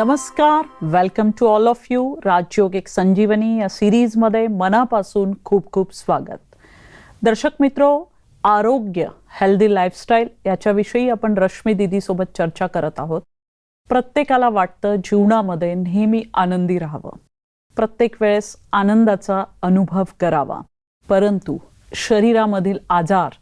नमस्कार welcome to all of you Rajyoga एक संजीवनी या सिरीजमध्ये मनापासून खूप खूप स्वागत. दर्शक मित्रो आरोग्य हेल्दी लाईफस्टाईल याच्याविषयी आपण रश्मी दिदीसोबत चर्चा करत आहोत. प्रत्येकाला वाटतं जीवनामध्ये नेहमी आनंदी राहावं. प्रत्येक वेळेस आनंदाचा अनुभव करावा. परंतु शरीरामधील आजार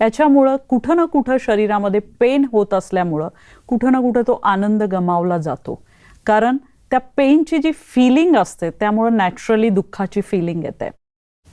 याच्यामुळं कुठं ना कुठं शरीरामध्ये पेन होत असल्यामुळं कुठं ना कुठं तो आनंद गमावला जातो. कारण त्या पेनची जी फिलिंग असते त्यामुळं नॅचरली दुःखाची फिलिंग येते.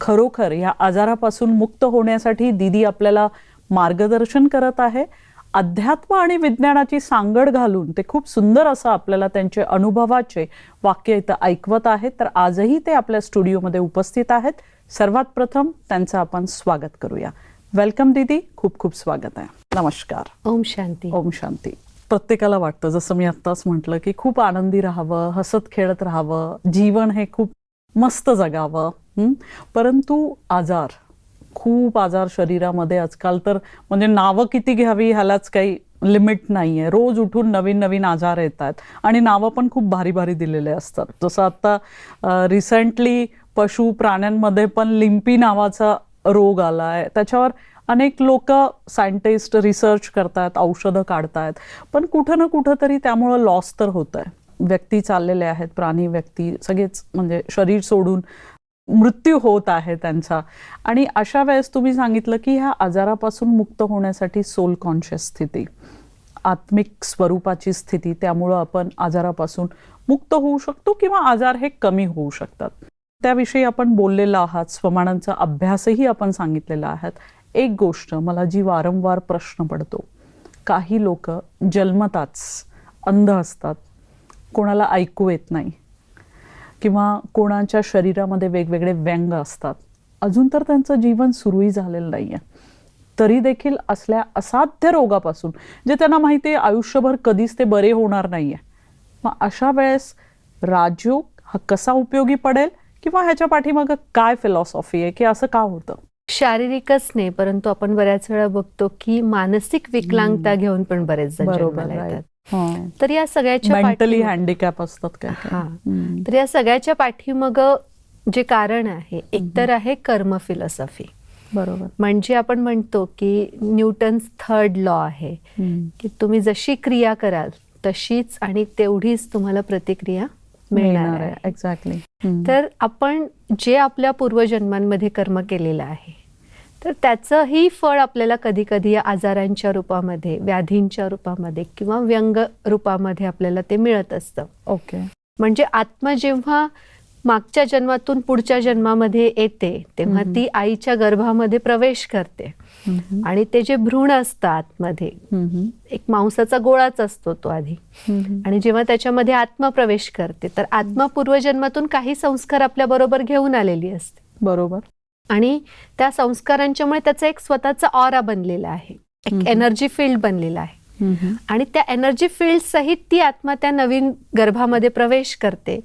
खरोखर या आजारापासून मुक्त होण्यासाठी दिदी आपल्याला मार्गदर्शन करत आहे. अध्यात्म आणि विज्ञानाची सांगड घालून ते खूप सुंदर असं आपल्याला त्यांचे अनुभवाचे वाक्य इथं ऐकवत आहेत. तर आजही ते आपल्या स्टुडिओमध्ये उपस्थित आहेत. सर्वात प्रथम त्यांचं आपण स्वागत करूया. वेलकम दीदी. खूप खूप स्वागत आहे. नमस्कार. ओम शांती. ओम शांती. प्रत्येकाला वाटतं. जसं मी आत्ताच म्हटलं की खूप आनंदी राहावं हसत खेळत राहावं जीवन हे खूप मस्त जगावं परंतु आजार खूप आजार शरीरामध्ये आजकाल तर म्हणजे नावं किती घ्यावी ह्यालाच काही लिमिट नाही आहे रोज उठून नवीन नवीन आजार येतात आणि नावं पण खूप भारी भारी दिलेले असतात. जसं आत्ता रिसेंटली पशु प्राण्यांमध्ये पण लिम्पी नावाचा रोग आला आहे त्याच्यावर अनेक लोक सायंटिस्ट रिसर्च करतात औषधं काढतायत पण कुठं ना कुठं तरी त्यामुळं लॉस तर होत आहे व्यक्ती चाललेले आहेत प्राणी व्यक्ती सगळेच म्हणजे शरीर सोडून मृत्यू होत आहे त्यांचा. आणि अशा वेळेस तुम्ही सांगितलं की ह्या आजारापासून मुक्त होण्यासाठी सोल कॉन्शियस स्थिती आत्मिक स्वरूपाची स्थिती त्यामुळं आपण आजारापासून मुक्त होऊ शकतो किंवा आजार हे कमी होऊ शकतात. त्याविषयी आपण बोललेलो आहात स्वमानांचा अभ्यासही आपण सांगितलेला आहात एक गोष्ट मला जी वारंवार प्रश्न पडतो. काही लोक जन्मताच अंध असतात. कोणाला ऐकू येत नाही. किंवा कोणाच्या शरीरामध्ये वेगवेगळे व्यंग असतात. अजून तर त्यांचं जीवन सुरूही झालेलं नाही आहे तरी देखील असल्या असाध्य रोगापासून जे त्यांना माहिती आहे आयुष्यभर कधीच ते बरे होणार नाही आहे मग अशा वेळेस राजयोग हा कसा उपयोगी पडेल? किंवा ह्याच्या पाठीमागं काय फिलॉसॉफी आहे? की असं का होतं? शारीरिकच नाही परंतु आपण बऱ्याच वेळा बघतो की मानसिक विकलांगता घेऊन पण बरेच जण जन्माला. येतात हां. तर या सगळ्याच्या मेंटली पाठीमागं- हँडिकॅप असतात हा. हम्म. तर या सगळ्याच्या पाठीमग जे कारण आहे एकतर आहे कर्म फिलॉसॉफी बरोबर म्हणजे आपण म्हणतो की न्यूटन्स थर्ड लॉ आहे. की तुम्ही जशी क्रिया कराल तशीच आणि तेवढीच तुम्हाला प्रतिक्रिया मिळणार आहे. एक्झॅक्टली तर आपण जे आपल्या पूर्वजन्मांमध्ये कर्म केलेलं आहे तर त्याचंही फळ आपल्याला कधी कधी आजारांच्या रूपामध्ये व्याधींच्या रूपामध्ये किंवा व्यंग रूपामध्ये आपल्याला ते मिळत असतं. ओके म्हणजे आत्मा जेव्हा मागच्या जन्मातून पुढच्या जन्मामध्ये येते तेव्हा. ती आईच्या गर्भामध्ये प्रवेश करते. आणि ते जे भ्रूण असतं आतमध्ये. एक मांसाचा गोळाच असतो तो आधी. आणि जेव्हा त्याच्यामध्ये आत्मा प्रवेश करते तर आत्मा पूर्वजन्मातून काही संस्कार आपल्या बरोबर घेऊन आलेली असते बरोबर आणि त्या संस्कारांच्यामुळे त्याचा एक स्वतःचा ऑरा बनलेला आहे एक. एनर्जी फील्ड बनलेला आहे. आणि त्या एनर्जी फील्ड सहित ती आत्मा त्या नवीन गर्भामध्ये प्रवेश करते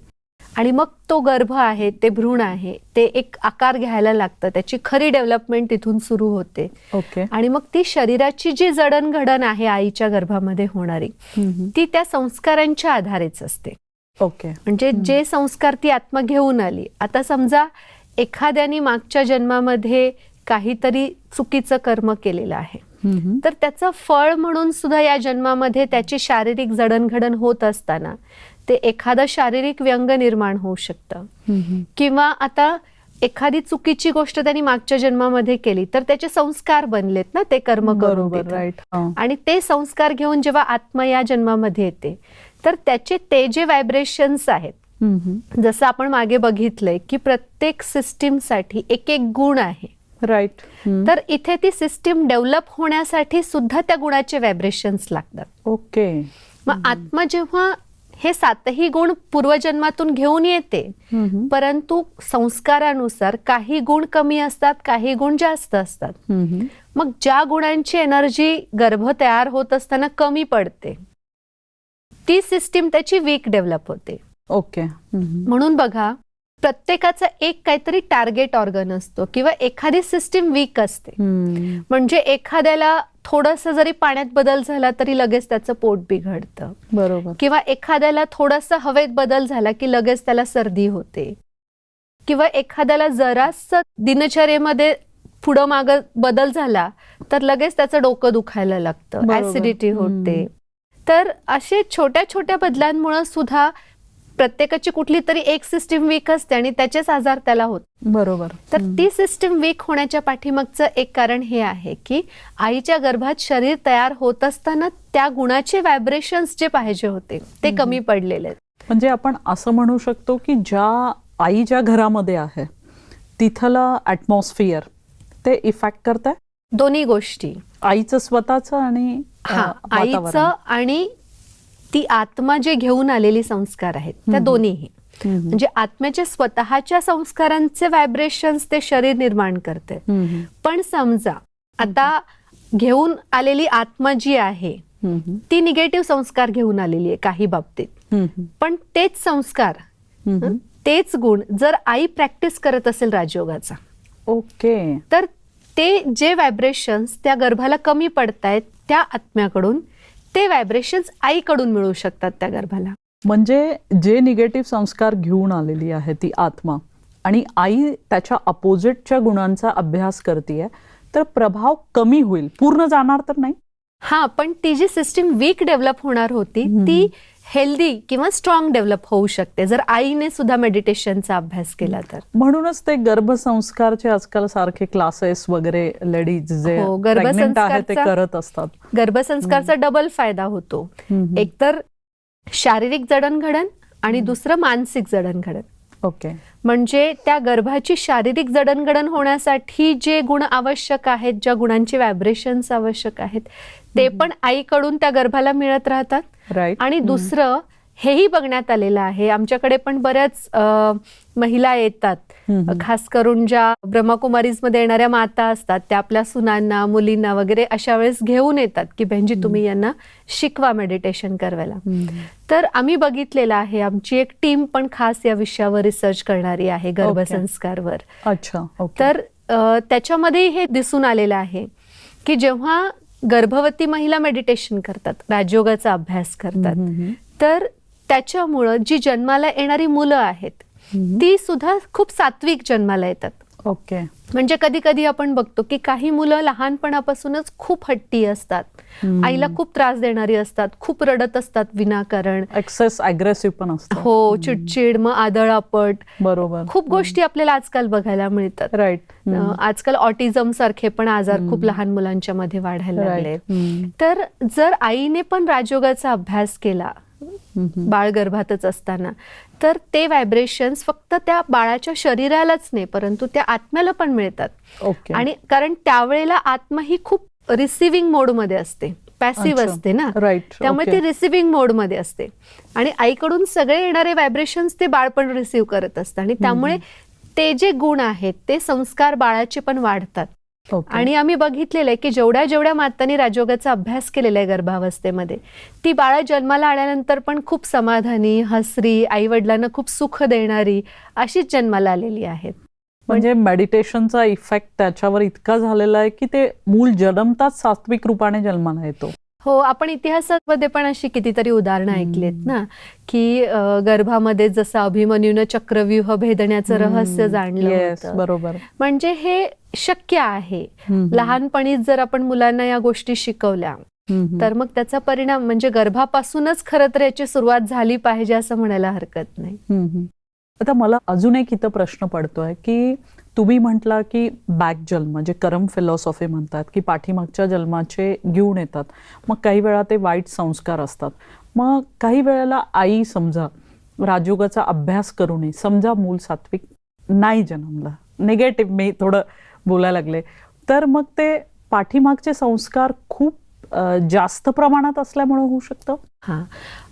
आणि मग तो गर्भ आहे ते भ्रूण आहे ते एक आकार घ्यायला लागतं त्याची खरी डेव्हलपमेंट तिथून सुरू होते. ओके आणि मग ती शरीराची जी जडणघडण आहे आईच्या गर्भामध्ये होणारी हम्म. ती त्या संस्कारांच्या आधारेच असते. ओके म्हणजे जे संस्कार ती आत्मा घेऊन आली आता समजा एखाद्याने मागच्या जन्मामध्ये काहीतरी चुकीचं कर्म केलेलं आहे. तर त्याचं फळ म्हणून सुद्धा या जन्मामध्ये त्याची शारीरिक जडणघडण होत असताना ते एखादं शारीरिक व्यंग निर्माण होऊ शकतं. किंवा आता एखादी चुकीची गोष्ट त्यांनी मागच्या जन्मामध्ये केली तर त्याचे संस्कार बनलेत ना ते कर्म करून. राईट आणि ते संस्कार घेऊन जेव्हा आत्मा या जन्मामध्ये येते तर त्याचे ते जे व्हायब्रेशन्स आहेत जसं आपण मागे बघितलंय की प्रत्येक सिस्टीमसाठी एक एक गुण आहे. राईट तर इथे ती सिस्टीम डेव्हलप होण्यासाठी सुद्धा त्या गुणाचे व्हायब्रेशन्स लागतात. ओके मग आत्मा जेव्हा हे सातही गुण पूर्वजन्मातून घेऊन येते. परंतु संस्कारानुसार काही गुण कमी असतात काही गुण जास्त असतात. मग ज्या गुणांची एनर्जी गर्भ तयार होत असताना कमी पडते ती सिस्टीम त्याची वीक डेव्हलप होते ओके. म्हणून बघा प्रत्येकाचा एक काहीतरी टार्गेट ऑर्गन असतो किंवा एखादी सिस्टीम वीक असते. म्हणजे एखाद्याला थोडंसं जरी पाण्यात बदल झाला तरी लगेच त्याचं पोट बिघडतं. बरोबर. किंवा एखाद्याला थोडासा हवेत बदल झाला की लगेच त्याला सर्दी होते. किंवा एखाद्याला जरास दिनचर्येमध्ये पुढं माग बदल झाला तर लगेच त्याचं डोकं दुखायला लागतं. ऍसिडिटी होते. तर असे छोट्या छोट्या बदलांमुळे सुद्धा प्रत्येकाची कुठली तरी एक सिस्टीम वीक असते आणि त्याचेच आजार त्याला होत बरोबर तर. ती सिस्टीम वीक होण्याच्या पाठीमागचं एक कारण हे आहे की आईच्या गर्भात शरीर तयार होत असताना त्या गुणाचे व्हायब्रेशन्स जे पाहिजे होते ते कमी पडलेले. म्हणजे आपण असं म्हणू शकतो की ज्या आई ज्या घरामध्ये आहे तिथलं ऍटमॉस्फिअर ते इफेक्ट करत दोन्ही गोष्टी आईचं स्वतःचं आणि. आईचं आणि ती आत्मा जे घेऊन आलेली संस्कार आहेत त्या. दोन्हीही. म्हणजे आत्म्याच्या स्वतःच्या संस्कारांचे व्हायब्रेशन्स ते शरीर निर्माण करते. पण समजा आता घेऊन आलेली आत्मा जी आहे. ती निगेटिव्ह संस्कार घेऊन आलेली आहे काही बाबतीत. पण तेच संस्कार तेच गुण जर आई प्रॅक्टिस करत असेल राजयोगाचा ओके तर ते जे व्हायब्रेशन्स त्या गर्भाला कमी पडतायत त्या आत्म्याकडून ते व्हायब्रेशन्स आईकडून मिळू शकतात त्या गर्भाला. म्हणजे जे निगेटिव्ह संस्कार घेऊन आलेली आहे ती आत्मा आणि आई त्याच्या अपोजिटच्या गुणांचा अभ्यास करते तर प्रभाव कमी होईल. पूर्ण जाणार तर नाही? हा पण ती जी सिस्टीम वीक डेव्हलप होणार होती. ती हेल्दी किंवा स्ट्रॉंग डेव्हलप होऊ शकते. जर आईने सुद्धा मेडिटेशनचा अभ्यास केला तर. म्हणूनच ते गर्भसंस्कारचे आजकाल सारखे क्लासेस वगैरे लेडीज जे हो, आहे ते गर्भसंस्कारचा- करत असतात. गर्भसंस्कारचा डबल फायदा होतो. एकतर शारीरिक जडणघडण आणि दुसरं मानसिक जडणघडण. ओके. म्हणजे त्या गर्भाची शारीरिक जडणघडण होण्यासाठी जे गुण आवश्यक आहेत ज्या गुणांचे व्हायब्रेशन्स आवश्यक आहेत ते पण आईकडून त्या गर्भाला मिळत राहतात? राईट आणि दुसरं हेही बघण्यात आलेलं आहे. आमच्याकडे पण बऱ्याच महिला येतात. खास करून ज्या ब्रह्माकुमारीजमध्ये येणाऱ्या माता असतात त्या आपल्या सुनांना मुलींना वगैरे अशा वेळेस घेऊन येतात की बहिणजी तुम्ही यांना शिकवा मेडिटेशन करायला. तर आम्ही बघितलेलं आहे आमची एक टीम पण खास या विषयावर रिसर्च करणारी आहे गर्भसंस्कारवर अच्छा तर त्याच्यामध्ये हे दिसून आलेलं आहे की जेव्हा गर्भवती महिला मेडिटेशन करतात राजयोगाचा अभ्यास करतात. तर त्याच्यामुळं जी जन्माला येणारी मुलं आहेत. ती सुद्धा खूप सात्विक जन्माला येतात ओके. म्हणजे कधी कधी आपण बघतो की काही मुलं लहानपणापासूनच खूप हट्टी असतात. आईला खूप त्रास देणारी असतात खूप रडत असतात विनाकारण. एक्सेस अग्रेसिव्ह पण असतं हो चिडचिड मग आदळापट. बरोबर. खूप गोष्टी आपल्याला आजकाल बघायला मिळतात. राईट आजकाल ऑटिझम सारखे पण आजार खूप लहान मुलांच्या मध्ये वाढायला लागले तर जर आईने पण राजयोगाचा अभ्यास केला बाळ गर्भातच असताना. तर ते व्हायब्रेशन्स फक्त त्या बाळाच्या शरीरालाच नाही परंतु त्या आत्म्याला पण मिळतात. ओके आणि कारण त्यावेळेला आत्मा ही खूप रिसिव्हिंग मोडमध्ये असते. पॅसिव्ह. असते ना? Right. त्यामुळे Okay. ती रिसिव्हिंग मोडमध्ये असते. आणि आईकडून सगळे येणारे व्हायब्रेशन्स ते बाळ पण रिसिव्ह करत असतं. आणि त्यामुळे ते जे गुण आहेत ते संस्कार बाळाचे पण वाढतात. आणि आम्ही बघितलेलं आहे की जेवढ्या जेवढ्या मातांनी राजयोगाचा अभ्यास केलेला आहे गर्भावस्थेमध्ये ती बाळं जन्माला आल्यानंतर पण खूप समाधानी हसरी आई वडिलांना खूप सुख देणारी अशीच जन्माला आलेली आहेत. म्हणजे मेडिटेशनचा इफेक्ट त्याच्यावर इतका झालेला आहे की ते मूल जन्मताच सात्विक रूपाने जन्माला येतो. हो आपण इतिहासामध्ये पण अशी कितीतरी उदाहरणं ऐकलीत ना की गर्भामध्ये जसं अभिमन्यूनं चक्रव्यूह भेदण्याचं रहस्य जाणलं होतं बरोबर म्हणजे हे शक्य आहे. लहानपणीच जर आपण मुलांना या गोष्टी शिकवल्या. तर मग त्याचा परिणाम म्हणजे गर्भापासूनच खरं तर याची सुरुवात झाली पाहिजे असं म्हणायला हरकत नाही. आता मला अजून एक इथं प्रश्न पडतोय की तुम्ही म्हटला की बॅक जन्म जे करम फिलॉसॉफी म्हणतात की पाठीमागच्या जन्माचे घेऊन येतात. मग काही वेळा ते वाईट संस्कार असतात. मग काही वेळेला आई समजा राजयोगाचा अभ्यास करू नये समजा मूल सात्विक नाही जन्मला निगेटिव्ह मी थोडं बोलायला लागले तर मग ते पाठीमागचे संस्कार खूप जास्त प्रमाणात असल्यामुळे होऊ शकतं? हा.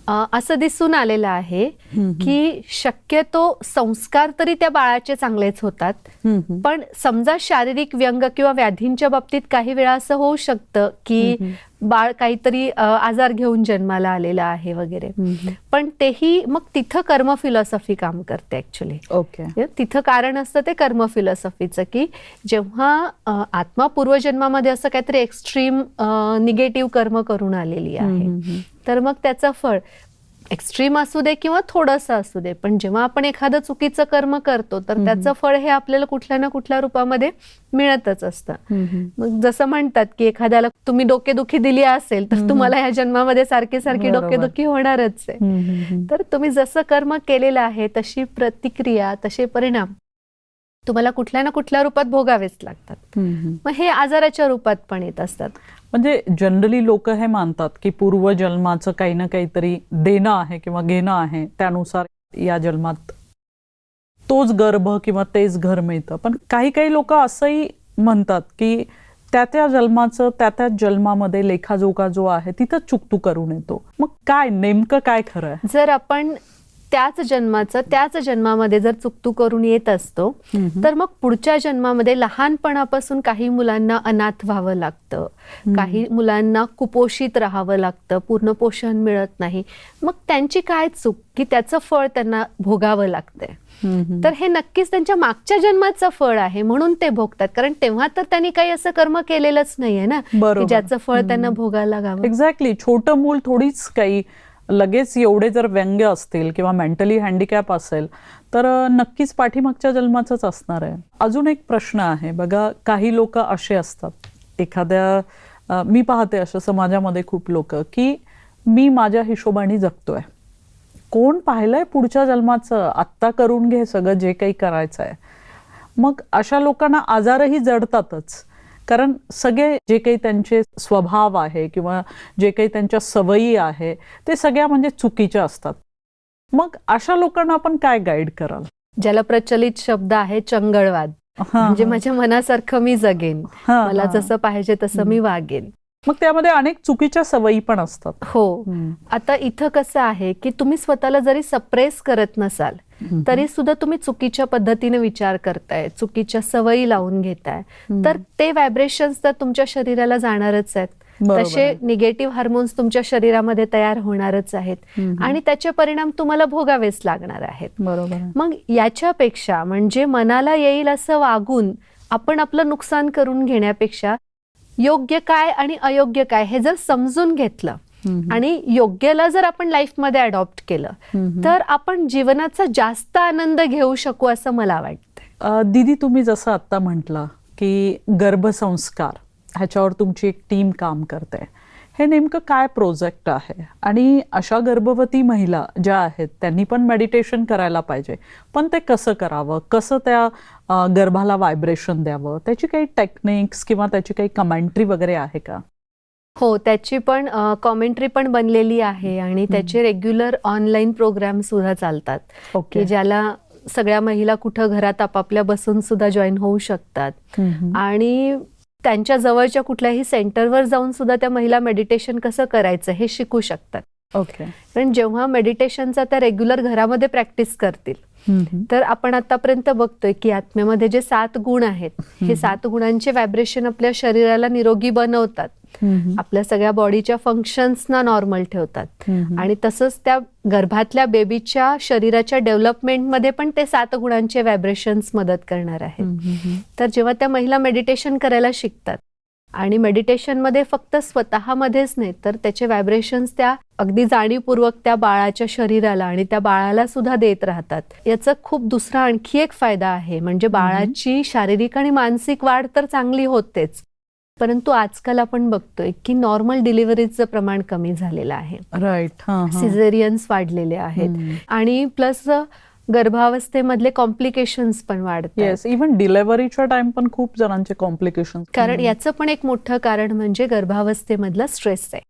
असं दिसून आलेलं आहे की शक्यतो संस्कार तरी त्या बाळाचे चांगलेच होतात. पण समजा शारीरिक व्यंग किंवा व्याधींच्या बाबतीत काही वेळा असं होऊ शकतं की बाळ काहीतरी आजार घेऊन जन्माला आलेला आहे वगैरे. पण तेही मग तिथं कर्म फिलॉसॉफी काम करते ऍक्च्युली ओके. तिथं कारण असतं ते कर्म फिलॉसॉफीचं की जेव्हा आत्मा पूर्वजन्मामध्ये असं काहीतरी एक्स्ट्रीम निगेटिव्ह कर्म करून आलेली आहे. तर मग त्याचं फळ. एक्स्ट्रीम असू दे किंवा थोडंसं असू दे पण जेव्हा आपण एखादं चुकीचं कर्म करतो तर त्याचं फळ हे आपल्याला कुठल्या ना कुठल्या रूपामध्ये मिळतच असतं. मग जसं म्हणतात की एखाद्याला तुम्ही डोकेदुखी दिली असेल तर तुम्हाला या जन्मामध्ये सारखी सारखी. डोकेदुखी होणारच आहे. तर तुम्ही जसं कर्म केलेलं आहे तशी प्रतिक्रिया तसे परिणाम तुम्हाला कुठल्या ना कुठल्या रूपात भोगावेच लागतात. मग हे आजाराच्या रूपात पण येत असतात. म्हणजे जनरली लोक हे मानतात की पूर्वजन्माचं काही ना काहीतरी देणं आहे किंवा घेणं आहे त्यानुसार या जन्मात तोच गर्भ किंवा तेच घर मिळतं. पण काही काही लोक असंही म्हणतात की त्या त्या जन्माचं त्या त्या जन्मामध्ये लेखाजोखा जो आहे तिथं चुकतू करून येतो. मग काय नेमकं काय खरं आहे? जर आपण त्याच जन्माचं त्याच जन्मामध्ये जर चुकतू करून येत असतो तर मग पुढच्या जन्मामध्ये लहानपणापासून काही मुलांना अनाथ व्हावं लागतं. काही मुलांना कुपोषित राहावं लागतं पूर्ण पोषण मिळत नाही. मग त्यांची काय चूक? की त्याचं फळ त्यांना भोगावं लागतंय. तर हे नक्कीच त्यांच्या मागच्या जन्माचं फळ आहे म्हणून ते भोगतात. कारण तेव्हा तर त्यांनी काही असं कर्म केलेलंच नाहीये ना. की ज्याचं फळ त्यांना भोगायला लागावं. एक्झॅक्टली छोटं मूल थोडीच काही लगेच एवढे जर व्यंग्य असतील किंवा मेंटली हँडिकॅप असेल तर नक्कीच पाठीमागच्या जन्माचंच असणार आहे. अजून एक प्रश्न आहे. बघा काही लोक असे असतात. एखाद्या मी पाहते असं समाजामध्ये खूप लोक की मी माझ्या हिशोबाने जगतोय. कोण पाहिलंय पुढच्या जन्माचं? आत्ता करून घे सगळं जे काही करायचं आहे मग अशा लोकांना आजारही जडतातच. कारण सगळे जे काही त्यांचे स्वभाव आहे किंवा जे काही त्यांच्या सवयी आहे ते सगळ्या म्हणजे चुकीच्या असतात. मग अशा लोकांना आपण काय गाईड कराल? ज्याला प्रचलित शब्द आहे चंगळवाद. म्हणजे. माझ्या मनासारखं मी जगेन. मला. जसं पाहिजे तसं मी वागेन. मग त्यामध्ये अनेक चुकीच्या सवयी पण असतात. हो. आता इथं कसं आहे की तुम्ही स्वतःला जरी सप्रेस करत नसाल तरी सुद्धा तुम्ही चुकीच्या पद्धतीने विचार करताय चुकीच्या सवयी लावून घेताय. तर ते व्हायब्रेशन्स तर तुमच्या शरीराला जाणारच आहेत. तसे. निगेटिव्ह हार्मोन्स तुमच्या शरीरामध्ये तयार होणारच आहेत. आणि त्याचे परिणाम तुम्हाला भोगावेच लागणार आहेत. बरोबर. मग याच्यापेक्षा म्हणजे मनाला येईल असं वागून आपण आपलं नुकसान करून घेण्यापेक्षा योग्य काय आणि अयोग्य काय हे जर समजून घेतलं. आणि योग्यला जर आपण लाईफमध्ये अडॉप्ट केलं. तर आपण जीवनाचा जास्त आनंद घेऊ शकू असं मला वाटतं दीदी तुम्ही जसं आत्ता म्हटलं की गर्भसंस्कार ह्याच्यावर तुमची एक टीम काम करते हे नेमकं काय प्रोजेक्ट आहे? आणि अशा गर्भवती महिला ज्या आहेत त्यांनी पण मेडिटेशन करायला पाहिजे. पण ते कसं करावं? कसं त्या गर्भाला व्हायब्रेशन द्यावं? त्याची काही टेक्निक्स किंवा त्याची काही कमेंट्री वगैरे आहे का? हो त्याची पण कॉमेंट्री पण बनलेली आहे आणि त्याचे रेग्युलर ऑनलाईन प्रोग्राम सुद्धा चालतात. ओके. की ज्याला सगळ्या महिला कुठं घरात आपापल्या बसून सुद्धा जॉईन होऊ शकतात. आणि त्यांच्या जवळच्या कुठल्याही सेंटरवर जाऊन सुद्धा त्या महिला मेडिटेशन कसं करायचं हे शिकू शकतात. ओके पण जेव्हा मेडिटेशनचा त्या रेग्युलर घरामध्ये प्रॅक्टिस करतील तर आपण आतापर्यंत बघतोय की आत्म्यामध्ये जे सात गुण आहेत हे सात गुणांचे व्हायब्रेशन आपल्या शरीराला निरोगी बनवतात. आपल्या सगळ्या बॉडीच्या फंक्शन्सना नॉर्मल ठेवतात. आणि तसंच त्या गर्भातल्या बेबीच्या शरीराच्या डेव्हलपमेंटमध्ये पण ते सात गुणांचे व्हायब्रेशन्स मदत करणार आहेत. तर जेव्हा त्या महिला मेडिटेशन करायला शिकतात आणि मेडिटेशनमध्ये फक्त स्वतःमध्येच नाही तर त्याचे व्हायब्रेशन्स त्या अगदी जाणीवपूर्वक त्या बाळाच्या शरीराला आणि त्या बाळाला सुद्धा देत राहतात. याचा खूप दुसरा आणखी एक फायदा आहे म्हणजे बाळाची शारीरिक आणि मानसिक वाढ तर चांगली होतेच परंतु आजकाल आपण बघतोय की नॉर्मल डिलिव्हरीचं प्रमाण कमी झालेलं आहे. राईट सिझेरियन्स वाढलेले आहेत. आणि प्लस गर्भावस्थेमधले कॉम्प्लिकेशन्स पण वाढतात येस इव्हन डिलेव्हरीच्या टाइम पण खूप जणांचे कॉम्प्लिकेशन कारण याचं पण एक मोठं कारण म्हणजे गर्भावस्थेमधला स्ट्रेस आहे.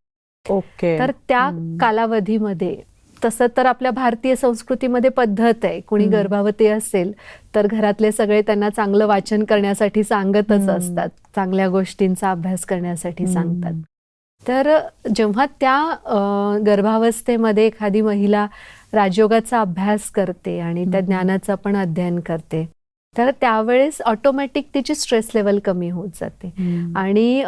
ओके तर त्या कालावधीमध्ये तसं तर आपल्या भारतीय संस्कृतीमध्ये पद्धत आहे. कोणी गर्भावती असेल तर घरातले सगळे त्यांना चांगलं वाचन करण्यासाठी सांगतच असतात. चांगल्या गोष्टींचा अभ्यास करण्यासाठी सांगतात. तर जेव्हा त्या गर्भावस्थेमध्ये एखादी महिला राजयोगाचा अभ्यास करते आणि त्या ज्ञानाचं पण अध्ययन करते. तर त्यावेळेस ऑटोमॅटिक तिची स्ट्रेस लेवल कमी होत जाते. आणि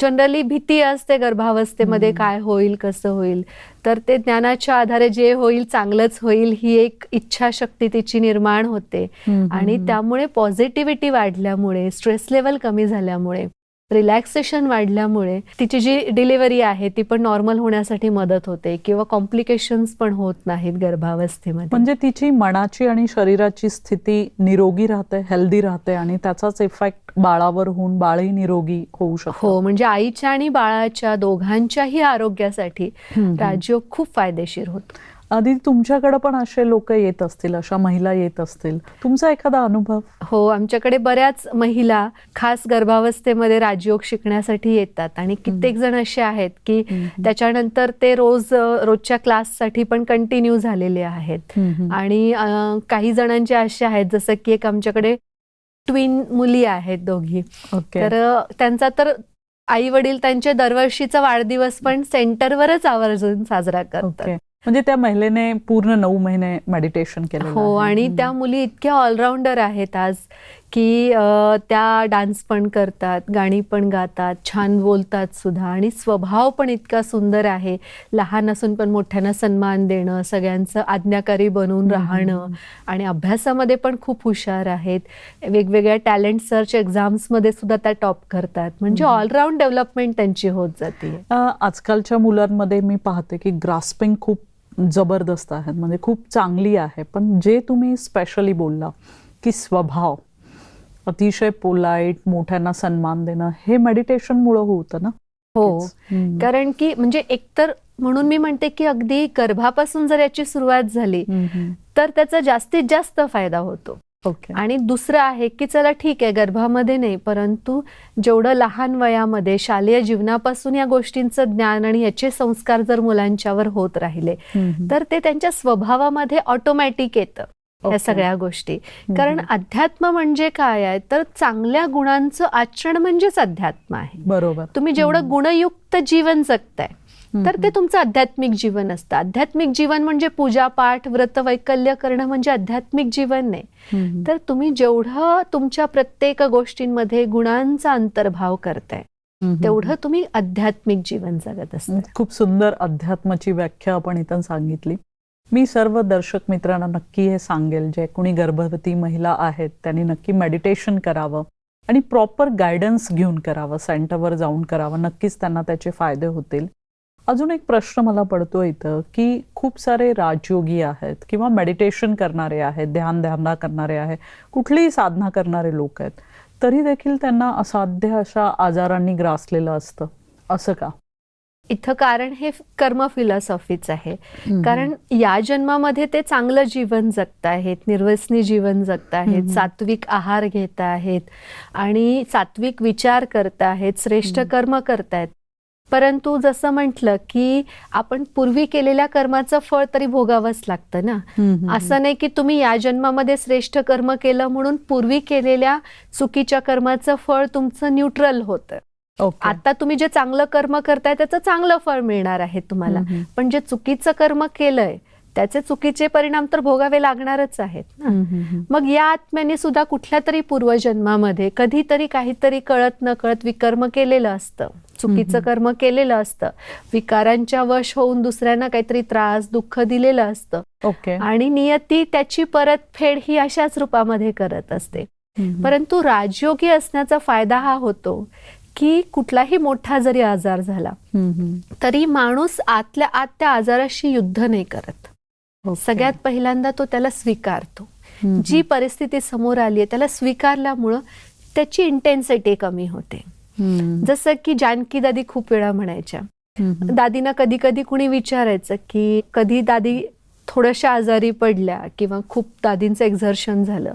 जनरली भीती असते गर्भावस्थेमध्ये. काय होईल कसं होईल. तर ते ज्ञानाच्या आधारे जे होईल चांगलंच होईल ही एक इच्छाशक्ती तिची निर्माण होते. आणि त्यामुळे पॉझिटिव्हिटी वाढल्यामुळे स्ट्रेस लेवल कमी झाल्यामुळे रिलॅक्सेशन वाढल्यामुळे तिची जी डिलिव्हरी आहे ती पण नॉर्मल होण्यासाठी मदत होते किंवा कॉम्प्लिकेशन्स पण होत नाहीत गर्भावस्थेमध्ये. म्हणजे तिची मनाची आणि शरीराची स्थिती निरोगी राहते हेल्दी राहते आणि त्याचाच इफेक्ट बाळावर होऊन बाळही निरोगी होऊ शकतो. हो म्हणजे आईच्या आणि बाळाच्या दोघांच्याही आरोग्यासाठी राजयोग खूप फायदेशीर होतो. आधी तुमच्याकडे पण असे लोक येत असतील अशा महिला येत असतील. तुमचा एखादा अनुभव? हो आमच्याकडे बऱ्याच महिला खास गर्भावस्थेमध्ये राजयोग शिकण्यासाठी येतात. आणि कित्येक जण असे आहेत की. त्याच्यानंतर ते रोज रोजच्या क्लाससाठी पण कंटिन्यू झालेले आहेत. आणि काही जणांचे असे आहेत जसं की एक आमच्याकडे ट्विन मुली आहेत दोघी. तर त्यांचा तर आई वडील त्यांचे दरवर्षीचा वाढदिवस पण सेंटरवरच आवर्जून साजरा करतात. ओके. म्हणजे त्या महिलेने पूर्ण नऊ महिने मेडिटेशन केलं हो आणि त्या मुली इतक्या ऑलराऊंडर आहेत आज की त्या डान्स पण करतात गाणी पण गातात छान बोलतात सुद्धा. आणि स्वभाव पण इतका सुंदर आहे. लहान असून पण मोठ्यांना सन्मान देणं सगळ्यांचं आज्ञाकारी बनवून राहणं आणि अभ्यासामध्ये पण खूप हुशार आहेत. वेगवेगळ्या टॅलेंट सर्च एक्झाम्समध्ये सुद्धा त्या टॉप करतात. म्हणजे. ऑलराऊंड डेव्हलपमेंट त्यांची होत जाते आजकालच्या मुलांमध्ये मी पाहते की ग्रास्पिंग खूप जबरदस्त आहे म्हणजे खूप चांगली आहे. पण जे तुम्ही स्पेशली बोलला की स्वभाव अतिशय पोलाईट मोठ्यांना सन्मान देणं हे मेडिटेशन मुळे होतं ना? हो. कारण की म्हणजे एकतर म्हणून मी म्हणते की अगदी गर्भापासून जर याची सुरुवात झाली. तर त्याचा जास्तीत जास्त फायदा होतो. ओके. आणि दुसरं आहे की चला ठीक आहे गर्भामध्ये नाही परंतु जेवढं लहान वयामध्ये शालेय जीवनापासून या गोष्टींचं ज्ञान आणि याचे संस्कार जर मुलांच्यावर होत राहिले. तर ते त्यांच्या स्वभावामध्ये ऑटोमॅटिक येतं. या सगळ्या गोष्टी. कारण अध्यात्म म्हणजे काय आहे? तर चांगल्या गुणांचं आचरण म्हणजेच अध्यात्म आहे. बरोबर. तुम्ही जेवढं गुणयुक्त जीवन जगताय तर ते. तुमचं आध्यात्मिक जीवन असतं आध्यात्मिक जीवन म्हणजे पूजा पाठ व्रत वैकल्य करणं म्हणजे आध्यात्मिक जीवन नाही. तर तुम्ही जेवढं तुमच्या प्रत्येक गोष्टींमध्ये गुणांचा अंतर्भाव करताय. तेवढं तुम्ही आध्यात्मिक जीवन जगत असता खूप सुंदर अध्यात्माची व्याख्या आपण इथं सांगितली मी सर्व दर्शक मित्रांना नक्की हे सांगेल जे कोणी गर्भवती महिला आहेत त्यांनी नक्की मेडिटेशन करावं आणि प्रॉपर गायडन्स घेऊन करावं सेंटरवर जाऊन करावं नक्कीच त्यांना त्याचे फायदे होतील अजून एक प्रश्न मला पडतो इथं की खूप सारे राजयोगी आहेत किंवा मेडिटेशन करणारे आहेत ध्यान ध्याना करणारे आहेत कुठलीही साधना करणारे लोक आहेत तरी देखील त्यांना असाध्य अशा आजारांनी ग्रासलेलं असतं. असं का? इथं कारण हे कर्म फिलॉसॉफीच आहे. कारण या जन्मामध्ये ते चांगलं जीवन जगत आहेत निर्वसनी जीवन जगत आहेत. सात्विक आहार घेत आहेत आणि सात्विक विचार करत आहेत श्रेष्ठ. कर्म करतायत परंतु जसं म्हटलं की आपण पूर्वी केलेल्या कर्माचं फळ तरी भोगावंच लागतं ना. असं नाही की तुम्ही या जन्मामध्ये श्रेष्ठ कर्म केलं म्हणून पूर्वी केलेल्या चुकीच्या कर्माचं फळ तुमचं न्यूट्रल होतं ओके. आता तुम्ही जे चांगलं कर्म करताय त्याचं चांगलं फळ मिळणार आहे तुम्हाला. पण जे चुकीचं कर्म केलंय त्याचे चुकीचे परिणाम तर भोगावे लागणारच आहेत ना. मग या आत्म्याने सुद्धा कुठल्या तरी पूर्वजन्मामध्ये कधीतरी काहीतरी कळत न कळत विकर्म केलेलं असतं चुकीचं. कर्म केलेलं असतं विकारांच्या वश होऊन दुसऱ्यांना काहीतरी त्रास दुःख दिलेलं असतं ओके आणि नियती त्याची परतफेड ही अशाच रूपामध्ये करत असते. परंतु राजयोगी असण्याचा फायदा हा होतो की कुठलाही मोठा जरी आजार झाला. तरी माणूस आतल्या आत त्या आजाराशी युद्ध नाही करत. सगळ्यात पहिल्यांदा तो त्याला स्वीकारतो. जी परिस्थिती समोर आली आहे त्याला स्वीकारल्यामुळं त्याची इंटेन्सिटी कमी होते. जसं की जानकी दादी खूप वेळा म्हणायच्या. दादीना कधी कधी कुणी विचारायचं की कधी दादी थोड्याशा आजारी पडल्या किंवा खूप दादींचं एक्झर्शन झालं.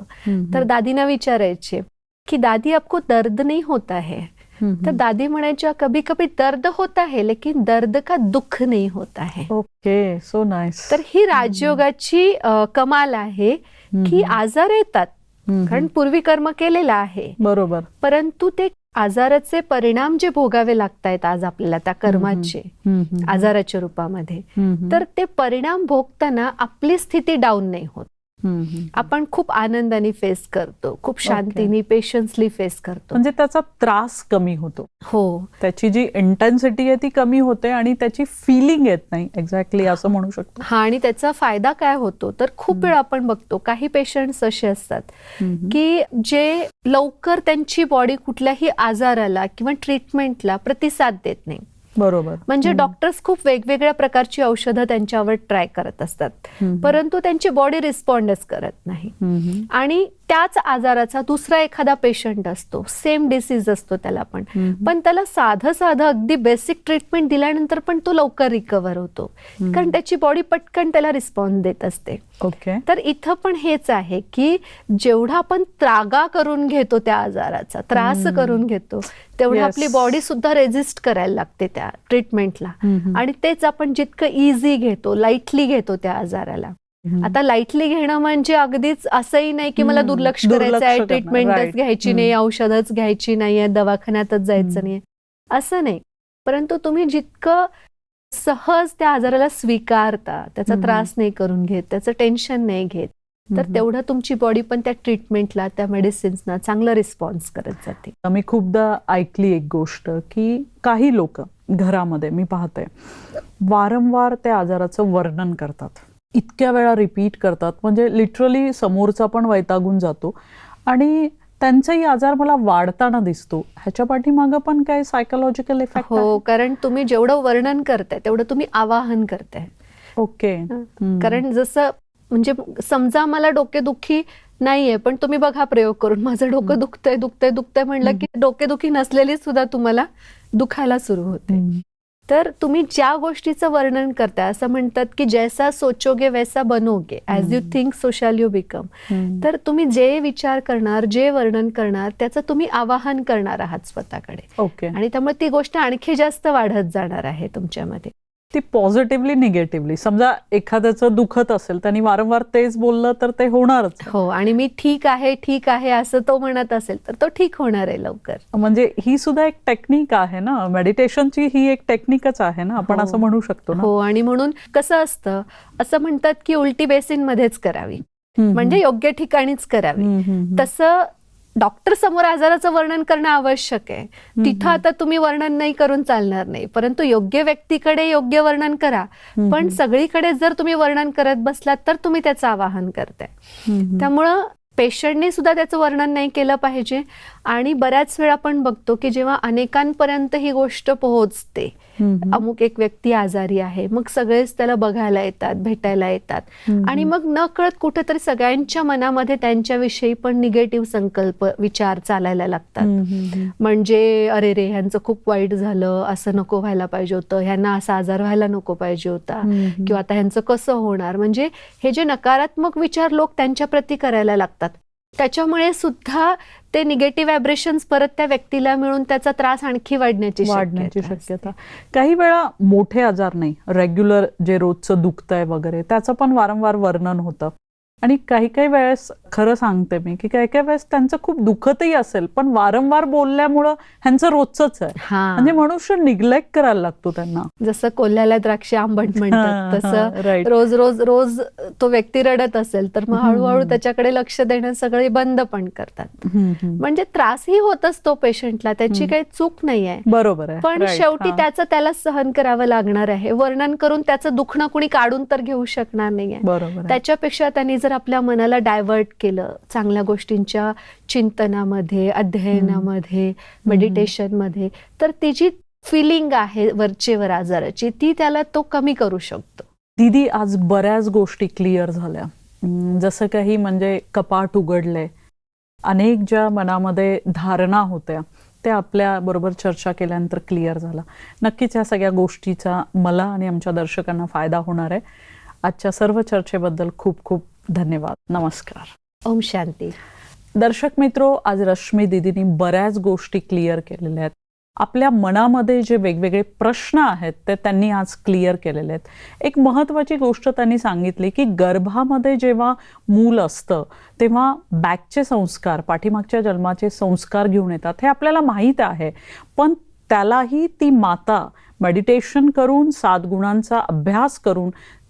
तर दादीना विचारायचे की दादी आपको दर्द नहीं होता है. तर दादी म्हणायच्या कभी कभी दर्द होता है लेकिन दर्द का दुःख नहीं होता है ओके सो नाईस तर ही राजयोगाची कमाल आहे की आजार येतात. कारण पूर्वी कर्म केलेलं आहे. बरोबर. परंतु ते आजाराचे परिणाम जे भोगावे लागतायत आज आपल्याला त्या कर्माचे. आजाराच्या रूपामध्ये तर ते परिणाम भोगताना आपली स्थिती डाऊन नाही होत. आपण खूप आनंदाने फेस करतो खूप शांतीने पेशन्सली फेस करतो. म्हणजे त्याचा त्रास कमी होतो. हो. त्याची जी इंटेन्सिटी आहे ती कमी होते आणि त्याची फिलिंग येत नाही. एक्झॅक्टली असं म्हणू शकतो. हा आणि त्याचा फायदा काय होतो? तर खूप वेळा आपण बघतो काही पेशंट्स असे असतात. की जे लवकर त्यांची बॉडी कुठल्याही आजाराला किंवा ट्रीटमेंटला प्रतिसाद देत नाही. बरोबर म्हणजे डॉक्टर्स खूप वेगवेगळ्या प्रकारची औषधं त्यांच्यावर ट्राय करत असतात. परंतु त्यांची बॉडी रिस्पॉन्डच करत नाही. आणि त्याच आजाराचा दुसरा एखादा पेशंट असतो सेम डिसीज असतो त्याला पण. पण त्याला साधं साधं अगदी बेसिक ट्रीटमेंट दिल्यानंतर पण तो लवकर रिकवर होतो कारण त्याची बॉडी पटकन त्याला रिस्पॉन्स देत असते ओके तर इथं पण हेच आहे की जेवढा आपण त्रागा करून घेतो त्या आजाराचा त्रास करून घेतो तेवढं. आपली बॉडी सुद्धा रेजिस्ट करायला लागते त्या ट्रीटमेंटला. आणि तेच आपण जितकं इझी घेतो लाईटली घेतो त्या आजाराला. आता लाईटली घेणं म्हणजे अगदीच असंही नाही की मला. दुर्लक्ष करायचं आहे ट्रीटमेंटच. घ्यायची. नाही औषधच घ्यायची नाहीये दवाखान्यातच जायचं. नाहीये असं नाही परंतु तुम्ही जितकं सहज त्या आजाराला स्वीकारता त्याचा. त्रास नाही करून घेत त्याचं टेन्शन नाही घेत तर. तेवढं तुमची बॉडी पण त्या ट्रीटमेंटला त्या मेडिसिन्सना चांगला रिस्पॉन्स करत जाते मी खूपदा ऐकली एक गोष्ट की काही लोक घरामध्ये मी पाहते वारंवार त्या आजाराचं वर्णन करतात इतक्या वेळा रिपीट करतात. म्हणजे लिटरली समोरचा पण वैतागून जातो. आणि त्यांचाही आजार मला वाढताना दिसतो. ह्याच्या पाठीमागं पण काय सायकोलॉजिकल इफेक्ट हो कारण तुम्ही जेवढं वर्णन करताय तेवढं तुम्ही आवाहन करताय. ओके. कारण जसं म्हणजे समजा मला डोकेदुखी नाहीये पण तुम्ही बघा प्रयोग करून. माझं डोकं दुखतंय दुखतंय दुखतंय म्हणलं की डोकेदुखी नसलेली सुद्धा तुम्हाला दुखायला सुरू होते. तर तुम्ही ज्या गोष्टीचं वर्णन करताय असं म्हणतात की जैसा सोचोगे वैसा बनोगे as you think so shall you become तर तुम्ही जे विचार करणार जे वर्णन करणार त्याचं तुम्ही आवाहन करणार आहात स्वतःकडे. ओके आणि त्यामुळे ती गोष्ट आणखी जास्त वाढत जाणार आहे तुमच्यामध्ये. ती पॉझिटिव्हली निगेटिव्हली समजा एखाद्याचं दुखत असेल त्यांनी वारंवार तेच बोललं तर ते होणारच. हो आणि मी ठीक आहे ठीक आहे असं तो म्हणत असेल तर तो ठीक होणार आहे लवकर. म्हणजे ही सुद्धा एक टेक्निक आहे ना. मेडिटेशनची ही एक टेक्निकच आहे ना. आपण हो. असं म्हणू शकतो ना. हो आणि म्हणून कसं असतं असं म्हणतात की उलटी बेसिन मध्येच करावी. म्हणजे योग्य ठिकाणीच करावी. तसं डॉक्टर समोर आजाराचं वर्णन करणं आवश्यक आहे. तिथं आता तुम्ही वर्णन नाही करून चालणार नाही. परंतु योग्य व्यक्तीकडे योग्य वर्णन करा. पण सगळीकडे जर तुम्ही वर्णन करत बसलात तर तुम्ही त्याचं आवाहन करताय. त्यामुळं पेशंटने सुद्धा त्याचं वर्णन नाही केलं पाहिजे. आणि बऱ्याच वेळा आपण बघतो की जेव्हा अनेकांपर्यंत ही गोष्ट पोहोचते अमुक एक व्यक्ती आजारी आहे मग सगळेच त्याला बघायला येतात भेटायला येतात. आणि मग न कळत कुठेतरी सगळ्यांच्या मनामध्ये त्यांच्याविषयी पण निगेटिव्ह संकल्प विचार चालायला लागतात. म्हणजे अरे रे ह्यांचं खूप वाईट झालं असं नको व्हायला पाहिजे होतं ह्यांना असा आजार व्हायला नको पाहिजे होता. किंवा आता ह्यांचं कसं होणार म्हणजे हे जे नकारात्मक विचार लोक त्यांच्या प्रती करायला लागतात त्याच्यामुळे सुद्धा ते निगेटिव्ह व्हायब्रेशन्स परत त्या व्यक्तीला मिळून त्याचा त्रास आणखी वाढण्याची वाढण्याची शक्यता. काही वेळा मोठे आजार नाही रेग्युलर जे रोजचं दुखतंय वगैरे त्याचं पण वारंवार वर्णन होतं. आणि काही काही वेळेस खरं सांगते मी की काही काही वेळेस त्यांचं खूप दुखतही असेल पण वारंवार बोलल्यामुळं ह्यांचं रोजच आहे. म्हणजे मनुष्य निग्लेक्ट करायला लागतो त्यांना. जसं कोल्ह्याला द्राक्ष आंबट म्हणतात तसं. रोज रोज रोज तो व्यक्ती रडत असेल तर मग हळूहळू त्याच्याकडे लक्ष देणं सगळे बंद पण करतात. म्हणजे त्रासही होत असतो पेशंटला त्याची काही चूक नाही आहे. बरोबर आहे. पण शेवटी. त्याचं त्याला सहन करावं लागणार आहे. वर्णन करून त्याचं दुखणं कुणी काढून तर घेऊ शकणार नाहीये. त्याच्यापेक्षा त्यांनी जर आपल्या मनाला डायव्हर्ट केलं चांगल्या गोष्टींच्या चिंतनामध्ये अध्ययनामध्ये मेडिटेशनमध्ये तर ती जी फिलिंग आहे वरचेवर आजाराची ती त्याला तो कमी करू शकतो. दीदी आज बऱ्याच गोष्टी क्लिअर झाल्या. जसं काही म्हणजे कपाट उघडले. अनेक ज्या मनामध्ये धारणा होत्या त्या आपल्या बरोबर चर्चा केल्यानंतर क्लिअर झाला नक्कीच या सगळ्या गोष्टीचा मला आणि आमच्या दर्शकांना फायदा होणार आहे. आजच्या सर्व चर्चेबद्दल खूप खूप धन्यवाद. नमस्कार. ओम शांती. दर्शक मित्रो आज रश्मी दिदींनी बऱ्याच गोष्टी क्लिअर केलेल्या आहेत. आपल्या मनामध्ये जे वेगवेगळे प्रश्न आहेत ते त्यांनी आज क्लिअर केलेले आहेत. एक महत्त्वाची गोष्ट त्यांनी सांगितली की गर्भामध्ये जेव्हा मूल असतं तेव्हा बॅकचे संस्कार पाठीमागच्या जन्माचे संस्कार घेऊन येतात हे आपल्याला माहीत आहे. पण त्यालाही ती माता मेडिटेशन करून सात गुणांचा अभ्यास करून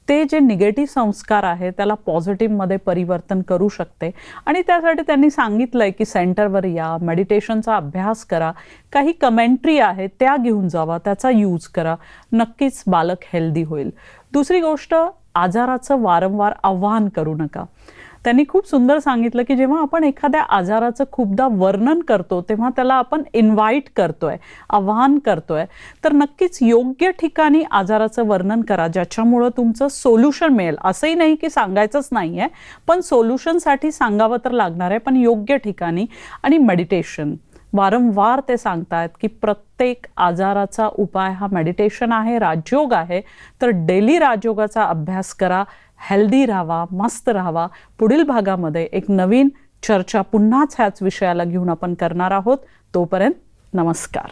ते जे निगेटिव्ह संस्कार आहे त्याला पॉझिटिव्हमध्ये परिवर्तन करू शकते. आणि त्यासाठी त्यांनी सांगितलं आहे की सेंटरवर या मेडिटेशनचा अभ्यास करा. काही कमेंट्री आहे त्या घेऊन जावा त्याचा यूज करा. नक्कीच बालक हेल्दी होईल. दुसरी गोष्ट आजाराचं वारंवार आव्हान करू नका. त्यांनी खूप सुंदर सांगितलं की जेव्हा आपण एखाद्या आजाराचं खूपदा वर्णन करतो तेव्हा त्याला आपण इन्व्हाइट करतोय आव्हान करतोय. तर नक्कीच योग्य ठिकाणी आजाराचं वर्णन करा ज्याच्यामुळं तुमचं सोल्युशन मिळेल. असंही नाही की सांगायचंच नाही आहे पण सोल्युशनसाठी सांगावं तर लागणार आहे पण योग्य ठिकाणी आणि मेडिटेशन वारंवार ते सांगतायत की प्रत्येक आजाराचा उपाय हा मेडिटेशन आहे राजयोग आहे. तर डेली राजयोगाचा अभ्यास करा. हेल्दी राहावा मस्त राहावा. पुढील भागामध्ये एक नवीन चर्चा पुन्हाच ह्याच विषयाला घेऊन आपण करणार आहोत. तोपर्यंत नमस्कार.